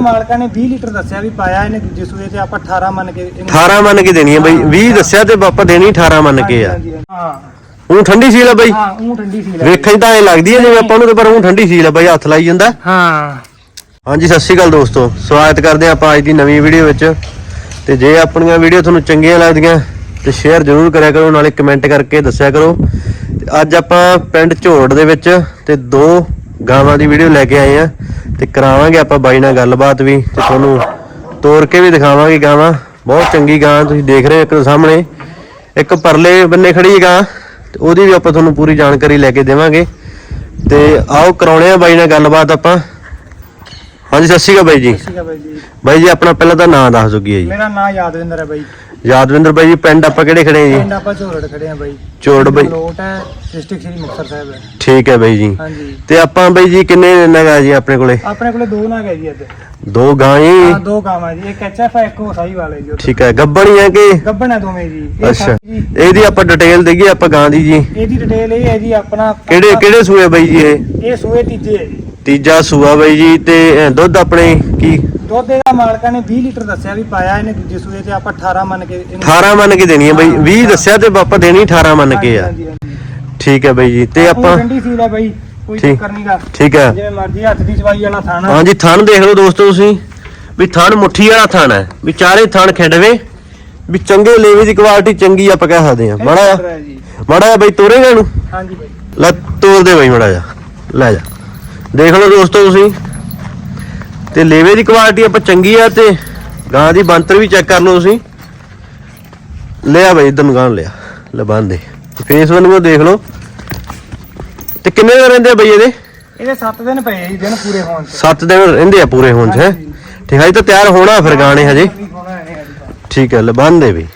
ਮਾਲਕਾਂ ਨੇ 20 ਲੀਟਰ ਦੱਸਿਆ ਵੀ ਪਾਇਆ ਇਹਨੇ ਦੂਜੇ ਸੂਏ ਤੇ ਆਪਾਂ 18 ਮੰਨ ਕੇ ਇਹਨੂੰ 18 ਮੰਨ ਕੇ ਦੇਣੀ ਹੈ ਬਈ 20 ਦੱਸਿਆ ਤੇ ਪਾਪਾ ਦੇਣੀ 18 ਮੰਨ ਕੇ ਆ। ਹਾਂਜੀ, ਹਾਂਜੀ, ਹਾਂ। ਉਹ ਠੰਡੀ ਸੀਲ ਆ ਬਈ? ਹਾਂ ਉਹ ਠੰਡੀ ਸੀ ਲੈ ਵੇਖਣ 'ਚ ਤਾਂ ਐ ਲੱਗਦੀ ਹੈ ਜਿਵੇਂ ਆਪਾਂ ਨੂੰ ਤੇ ਪਰ ਉਹ ਠੰਡੀ ਸੀਲ ਆ ਬਈ ਹੱਥ ਲਾਈ ਜਾਂਦਾ। ਹਾਂ। ਹਾਂਜੀ ਸਤਿ ਸ਼੍ਰੀ ਅਕਾਲ ਦੋਸਤੋ। ਸਵਾਗਤ ਕਰਦੇ ਹਾਂ ਆਪਾਂ ਅੱਜ ਦੀ ਨਵੀਂ ਵੀਡੀਓ ਵਿੱਚ। ਤੇ ਜੇ ਆਪਣੀਆਂ ਵੀਡੀਓ ਤੁਹਾਨੂੰ ਚੰਗੀਆਂ ਲੱਗਦੀਆਂ ਤੇ ਸ਼ੇਅਰ ਜ਼ਰੂਰ ਕਰਿਆ ਕਰੋ ਨਾਲੇ ਕਮੈਂਟ ਕਰਕੇ ਦੱਸਿਆ ਕਰੋ। ਤੇ ਅੱਜ ਆਪਾਂ ਪਿੰਡ ਝੋੜ ਦੇ ਵਿੱਚ ਤੇ ਦੋ ਗਾਵਾਂ ਦੀ ਵੀਡੀਓ ਲੈ ਕੇ ਆਏ ਆ ਤੇ ਕਰਾਵਾਂਗੇ ਆਪਾਂ ਬਾਈ ਨਾਲ ਗੱਲਬਾਤ ਵੀ ਤੇ ਤੁਹਾਨੂੰ ਤੋੜ ਕੇ ਵੀ ਦਿਖਾਵਾਂਗੇ ਗਾਵਾਂ। ਬਹੁਤ ਚੰਗੀ ਗਾਂ ਤੁਸੀਂ ਦੇਖ ਰਹੇ ਹੋ ਇੱਕ ਸਾਹਮਣੇ। ਇੱਕ ਪਰਲੇ ਬੰਨੇ ਖੜੀ ਗਾਂ ਤੇ ਉਹਦੀ ਵੀ ਆਪਾਂ ਤੁਹਾਨੂੰ ਪੂਰੀ ਜਾਣਕਾਰੀ ਲੈ ਕੇ ਦੇਵਾਂਗੇ। ਤੇ ਆਓ ਕਰਾਉਣੇ ਆ ਬਾਈ ਨਾਲ ਗੱਲਬਾਤ ਆਪਾਂ। ਹਾਂਜੀ ਸਤਿ ਸ਼੍ਰੀ ਅਕਾਲ ਬਾਈ ਜੀ। ਠੀਕ ਹੈ ਬਾਈ ਜੀ। ਬਾਈ ਜੀ ਆਪਣਾ ਪਹਿਲਾਂ ਤਾਂ ਨਾਮ ਦੱਸ ਕੀ ਹੈ ਜੀ। ਮੇਰਾ ਨਾਮ ਯਾਦਵਿੰਦਰ ਹੈ ਬਾਈ। ਯਾਦਵਿੰਦਰ ਬਾਈ ਜੀ ਪਿੰਡ ਆਪਾਂ ਕਿਹੜੇ ਖੜੇ ਆ ਜੀ? ਪਿੰਡ ਆਪਾਂ ਝੋਰੜ ਖੜੇ ਆ ਬਾਈ। ਝੋਰੜ ਬਾਈ। ਲੋਟ ਹੈ ਡਿਸਟ੍ਰਿਕਟ ਸ੍ਰੀ ਮੁਕਤਸਰ ਸਾਹਿਬ ਹੈ। ਠੀਕ ਹੈ ਬਾਈ ਜੀ। ਹਾਂਜੀ। ਤੇ ਆਪਾਂ ਬਾਈ ਜੀ ਕਿੰਨੇ ਨਗਾ ਜੀ ਆਪਣੇ ਕੋਲੇ? ਆਪਣੇ ਕੋਲੇ ਦੋ ਨਾਗ ਹੈ ਜੀ ਅੱਜ ਦੋ ਗਾਂ ਜੀ। ਹਾਂ ਦੋ ਗਾਵਾਂ ਜੀ। ਇੱਕ ਐਚਐਫ ਹੈ ਇੱਕ ਹੋਸਾਈ ਵਾਲੇ ਜੀ। ਠੀਕ ਹੈ ਗੱਬਣੀ ਹੈ ਕਿ? ਗੱਭਣ ਹੈ ਦੋਵੇਂ ਜੀ। ਅੱਛਾ। ਇਹਦੀ ਆਪਾਂ ਡਿਟੇਲ ਦੇਈਏ ਆਪਾਂ ਗਾਂ ਦੀ ਜੀ। ਇਹਦੀ ਡਿਟੇਲ ਇਹ ਹੈ ਜੀ ਆਪਣਾ ਕਿਹੜੇ ਕਿਹੜੇ ਸੂਏ ਬਾਈ ਜੀ ਇਹ? ਇਹ ਸੂਏ ਤੀਜੇ ਹੈ ਜੀ। ਤੀਜਾ ਸੂਆ ਬਾਈ ਜੀ ਤੇ ਅਹ, ਦੁੱਧ ਆਪਣੇ ਕੀ? ਦੁੱਧ ਦਾ ਮਾਲਕਾਂ ਨੇ 20 ਲੀਟਰ ਦੱਸਿਆ ਵੀ ਪਾਇਆ ਇਹਨੇ ਦੂਜੇ ਸੂਏ ਤੇ ਆਪਾਂ 18 ਮੰਨ ਕੇ ਇਹਨੂੰ 18 ਮੰਨ ਕੇ ਦੇਣੀ ਹੈ ਬਾਈ 20 ਦੱਸਿਆ ਤੇ ਆਪਾਂ ਦੇਣੀ 18 ਮੰਨ ਕੇ ਆ। ਹਾਂਜੀ, ਹਾਂਜੀ। ਠੀਕ ਹੈ ਬਾਈ ਜੀ ਤੇ ਆਪਾਂ ਠੰਡੀ ਸੀਲ ਹੈ ਬਾਈ ਕੋਈ ਠੀਕ। ਚੱਕਰ ਨਹੀਂਗਾ ਠੀਕ ਹੈ। ਜਿਵੇਂ ਮਰਜ਼ੀ ਹੱਥ ਦੀ ਚਵਾਈ ਵਾਲਾ ਥਾਣਾ ਹਾਂਜੀ ਥਣ ਦੇਖ ਲਓ ਦੋਸਤੋ ਤੁਸੀਂ ਵੀ ਥਣ ਮੁੱਠੀ ਵਾਲਾ ਥਣ ਹੈ ਵੀ ਚਾਰੇ ਥਣ ਖਿੰਡਵੇ ਵੀ ਚੰਗੇ ਲੇਵੇ ਦੀ ਕੁਆਲਿਟੀ ਚੰਗੀ ਆਪਾਂ ਕਹਿ ਸਕਦੇ ਹਾਂ। ਮਾੜਾ ਜਿਹਾ ਜੀ। ਮਾੜਾ ਜਿਹਾ ਬਈ ਤੋਰੇਗਾ ਇਹਨੂੰ? ਹਾਂਜੀ ਬਾਈ। ਲੈ ਤੋਰ ਦੇ ਬਈ ਮਾੜਾ ਜਿਹਾ। ਲੈ ਜਾ। ਦੇਖ ਲਓ ਦੋਸਤੋ ਤੁਸੀਂ। ਤੇ ਲੇਵੇ ਦੀ ਕੁਆਲਿਟੀ ਆਪਾਂ ਚੰਗੀ ਆ ਤੇ ਗਾਂ ਦੀ ਬੰਤਰ ਵੀ ਚੈੱਕ ਕਰ ਲਓ ਤੁਸੀਂ। ਲਿਆ ਬਈ ਇਧਰ ਨੂੰ ਗਾਂ ਲਿਆ। ਲੈ ਬੰਨ ਦੇ ਫੇਸ ਵਨ ਨੂੰ ਦੇਖ ਲਓ। ਤੇ ਕਿੰਨੇ ਦਿਨ ਰਹਿੰਦੇ ਬਈ ਇਹਦੇ? ਇਹਦੇ 7 ਦਿਨ ਪਏ ਜੀ ਦਿਨ ਪੂਰੇ ਹੋਣ ਤੇ 7 ਦਿਨ ਰਹਿੰਦੇ ਆ ਪੂਰੇ ਹੋਣ ਚ। ਠੀਕ ਹੈ ਜੀ ਤਾਂ ਤਿਆਰ ਹੋਣਾ ਫਿਰ ਗਾਣੇ ਹਜੇ। ਠੀਕ ਹੈ ਲੈ ਬੰਨ ਦੇ ਵੀ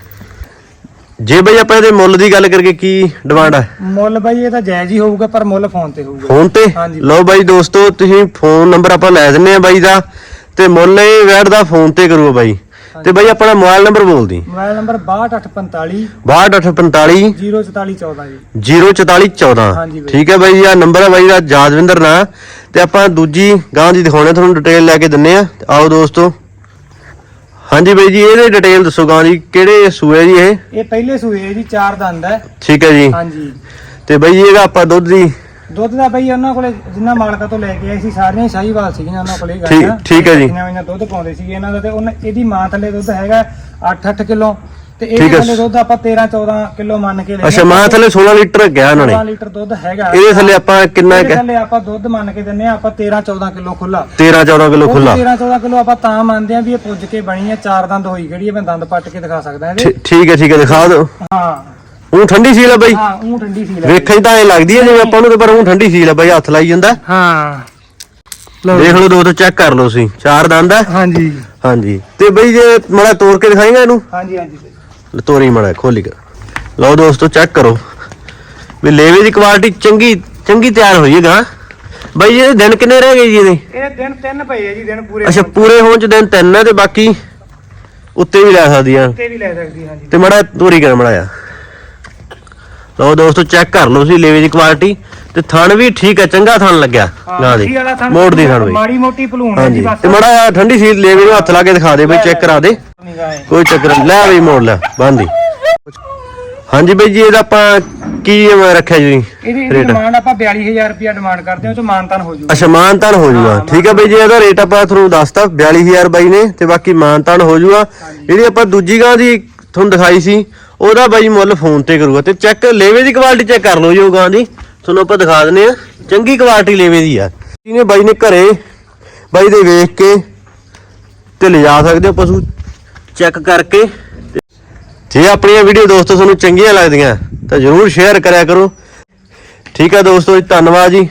ਜੇ ਬਈ ਆਪਾਂ ਇਹਦੇ ਮੁੱਲ ਦੀ ਗੱਲ ਕਰਕੇ ਕੀ ਡਿਮਾਂਡ ਹੈ ਮੁੱਲ ਬਾਈ ਇਹ ਤਾਂ ਜਾਇਜ਼ ਹੀ ਹੋਊਗਾ ਪਰ ਮੁੱਲ ਫੋਨ ਤੇ ਹੋਊਗਾ। ਫੋਨ ਤੇ? ਹਾਂਜੀ। ਲਓ ਬਾਈ ਦੋਸਤੋ ਤੁਸੀਂ ਫੋਨ ਨੰਬਰ ਆਪਾਂ ਲੈ ਦਿੰਨੇ ਆ ਬਾਈ ਦਾ ਤੇ ਮੁੱਲ ਇਹ ਵੈਟ ਦਾ ਫੋਨ ਤੇ ਕਰੂਗਾ ਬਾਈ। ਤੇ ਬਾਈ ਆਪਣਾ ਮੋਬਾਈਲ ਨੰਬਰ ਬੋਲ ਦੀ। ਮੋਬਾਈਲ ਨੰਬਰ 6245 62845 04414 ਜੀ। 04414 ਹਾਂਜੀ ਬਾਈ। ਠੀਕ ਹੈ ਬਾਈ ਆ ਨੰਬਰ ਹੈ ਬਾਈ ਦਾ ਜਾਦਵਿੰਦਰ ਨਾਂ। ਤੇ ਆਪਾਂ ਦੂਜੀ ਗਾਂ ਦੀ ਦਿਖਾਉਣੇ ਤੁਹਾਨੂੰ ਡਿਟੇਲ ਲੈ ਕੇ ਦਿੰਨੇ ਆ। ਆਓ ਦੋਸਤੋ। ਹਾਂਜੀ ਬਾਈ ਜੀ ਇਹਦੇ ਡਿਟੇਲ ਦੱਸੋ ਗਾਂ ਦੀ ਕਿਹੜੇ ਸੂਏ ਜੀ ਇਹ? ਇਹ ਪਹਿਲੇ ਸੂਏ ਹੈ ਜੀ ਚਾਰ ਦੰਦ ਹੈ। ਠੀਕ ਹੈ ਜੀ। ਹਾਂਜੀ। ਤੇ ਬਾਈ ਇਹਦਾ ਆਪਾਂ ਦੁੱਧ ਦੀ ਦੁੱਧ ਦਾ ਬਈ ਉਹਨਾਂ ਕੋਲੇ ਜਿੰਨਾ ਮਾਲਕਾਂ ਤੋਂ ਲੈ ਕੇ ਆਏ ਸੀ ਸਾਰੀਆਂ ਹੀ ਸ਼ਾਹੀਵਾਲ ਸੀਗੀਆਂ ਉਹਨਾਂ ਕੋਲੇ ਗਾਈਆਂ ਠੀਕ ਹੈ ਜੀ। ਕਿੰਨਾ ਇਹਨਾਂ ਦੁੱਧ ਪਾਉਂਦੇ ਸੀਗੇ ਇਹਨਾਂ ਦਾ ਤੇ ਉਹਨਾਂ ਇਹਦੀ ਮਾਂ ਥੱਲੇ ਦੁੱਧ ਹੈਗਾ 8-8 ਕਿਲੋ। ਤੇ ਠੀਕ ਇਹਦੇ ਹੈ। ਥੱਲੇ ਦੁੱਧ ਆਪਾਂ 13-14 ਕਿਲੋ ਮੰਨ ਕੇ ਅੱਛਾ ਮਾਂ ਥੱਲੇ 16 ਲੀਟਰ ਗਿਆ ਉਹਨਾਂ 16 ਨੇ ਲੀਟਰ ਦੁੱਧ ਹੈਗਾ। ਇਹਦੇ ਥੱਲੇ ਆਪਾਂ ਕਿੰਨਾ ਇਹਦੇ ਕੁ- ਥੱਲੇ ਆਪਾਂ ਦੁੱਧ ਮੰਨ ਕੇ ਦਿੰਨੇ ਆ ਆਪਾਂ 13-14 ਕਿਲੋ ਖੁੱਲਾ 13 14 ਕਿਲੋ ਖੁੱਲਾ 13-14 ਕਿਲੋ ਆਪਾਂ ਤਾਂ ਮੰਨਦੇ ਆ ਵੀ ਇਹ ਪੁੱਜ ਕੇ ਬਣੀ ਆ ਚਾਰ ਦੰਦ ਹੋਈ ਕਿਹੜੀ ਆ ਮੈਂ ਦੰਦ ਪੱਟ ਕੇ ਦਿਖਾ ਸਕਦਾ ਇਹਦੇ। ਠੀਕ ਹੈ ਠੀਕ ਹੈ ਦਿਖਾ ਦਿਓ। ਹਾਂ। ਉਹ ਠੰਡੀ ਸੀਲ ਆ ਬਾਈ। ਹਾਂ ਉਹ ਠੰਡੀ ਸੀ ਲੈ ਵੇਖਣ 'ਚ ਤਾਂ ਐ ਲੱਗਦੀ ਹੈ ਜਿਵੇਂ ਆਪਾਂ ਨੂੰ ਤੇ ਪਰ ਉਹ ਠੰਡੀ ਸੀਲ ਆ ਬਾਈ ਹੱਥ ਲਾਈ ਜਾਂਦਾ। ਹਾਂ। ਦੇਖ ਲਓ ਦੋਸਤੋ ਚੈੱਕ ਕਰ ਲਓ ਤੁਸੀਂ। ਚਾਰ ਦੰਦ ਆ ਹਾਂਜੀ। ਹਾਂਜੀ। ਤੇ ਬਈ ਜੇ ਮੜਾ ਤੋੜ ਕੇ ਦਿਖਾਏਗਾ ਇਹਨੂੰ? ਹਾਂਜੀ ਹਾਂਜੀ। ਤੋਰੀ ਮੜਾ ਖੋਲੀ ਕਰ। ਲਓ ਦੋਸਤੋ ਚੈੱਕ ਕਰੋ। ਵੀ ਲੇਵੇ ਦੀ ਕੁਆਲਿਟੀ ਚੰਗੀ ਚੰਗੀ ਤਿਆਰ ਹੋਈ ਹੈਗਾ ਬਾਈ ਜੀ ਇਹਦੇ ਦਿਨ ਕਿੰਨੇ ਰਹਿ ਗਏ ਜੀ ਇਹਦੇ? ਇਹ ਦਿਨ ਤਿੰਨ ਪਏ ਆ ਜੀ ਦਿਨ ਪੂਰੇ ਅੱਛਾ ਪੂਰੇ ਹੋਣ ਚ ਦਿਨ ਤਿੰਨ ਆ ਤੇ ਬਾਕੀ ਉੱਤੇ ਵੀ ਲੈ ਸਕਦੀ ਆ ਤੇ ਵੀ ਲੈ ਸਕਦੀ ਹਾਂਜੀ। ਤੇ ਮੜਾ ਤੋਰੀ ਕਰ ਮੜਾ ਆ ਲਓ ਦੋਸਤੋ ਚੈੱਕ ਕਰ ਲਓ ਤੁਸੀਂ ਲੇਵੇ ਦੀ ਕੁਆਲਿਟੀ ਤੇ ਥਣ ਵੀ ਠੀਕ ਹੈ ਚੰਗਾ ਥਣ ਲੱਗਿਆ। ਗਾਂ ਦੀ। ਮੋੜ ਦੀ ਥਣ ਵੀ। ਮਾੜੀ ਮੋਟੀ ਭਲੂਣ ਹੈ ਜੀ ਬਸ। ਤੇ ਮੜਾ ਠੰਡੀ ਸੀ ਲੇਵੇ ਨੂੰ ਹੱਥ ਲਾ ਕੇ ਦਿਖਾ ਦੇ ਬਈ ਚੈੱਕ ਕਰਾ ਦੇ। ਹੈ। ਕੋਈ ਚੱਕਰ ਨੀ। ਲੈ ਬਈ ਮੋੜ ਲੈ ਬੰਦੀ। ਹਾਂਜੀ ਬਈ ਜੀ ਇਹਦਾ ਆਪਾਂ ਕੀ ਰੱਖਿਆ ਜੀ? ਇਹਦੀ ਇਹਦੀ ਰੇਟ। ਡਿਮਾਂਡ ਆਪਾਂ 42000 ਰੁਪਿਆ ਡਿਮਾਂਡ ਕਰਦੇ ਹਾਂ ਉਹ ਚ ਮਾਨਤਾਨ ਹੋ ਜੂਗਾ। ਅੱਛਾ ਮਾਨਤਾਨ ਹੋ ਜੂਗਾ। ਠੀਕ ਹੈ ਬਈ ਜੀ ਇਹਦਾ ਰੇਟ ਆਪਾਂ ਤੁਹਾਨੂੰ ਦੱਸਤਾ 42000 ਬਾਈ ਨੇ ਤੇ ਬਾਕੀ ਮਾਨਤਾਨ ਹੋ ਜੂਗਾ। ਜਿਹੜੀ ਆਪਾਂ ਦੂਜੀ ਗਾਂ ਦੀ ਤੁਹਾਨੂੰ ਦਿਖਾਈ ਸੀ ਉਹਦਾ ਬਾਈ ਮੁੱਲ ਫੋਨ ਤੇ ਕਰੂਗਾ। ਤੇ ਚੈੱਕ ਲੇਵੇ ਦੀ ਕੁਆਲਿਟੀ ਚੈੱਕ ਕਰ ਲਓ ਜੀ ਉਹ ਗਾਂ ਦੀ। ਤੁਹਾਨੂੰ ਆਪਾਂ ਦਿਖਾ ਦਿੰਨੇ ਆ ਚੰਗੀ ਕੁਆਲਿਟੀ ਲੇਵੇ ਦੀ ਆ। ਇਹਨੇ ਬਾਈ ਨੇ ਘਰੇ ਬਾਈ ਦੇ ਵੇਖ ਕੇ ਤੇ ਲਿਜਾ ਸਕਦੇ ਹੋ ਪਸ਼ੂ। ਚੈੱਕ ਕਰਕੇ ਜੇ ਆਪਣੀਆਂ ਵੀਡੀਓ ਦੋਸਤੋ ਤੁਹਾਨੂੰ ਚੰਗੀਆਂ ਲੱਗਦੀਆਂ ਤਾਂ ਜਰੂਰ ਸ਼ੇਅਰ ਕਰਿਆ ਕਰੋ। ਠੀਕ ਹੈ ਦੋਸਤੋ ਜੀ, ਧੰਨਵਾਦ ਜੀ।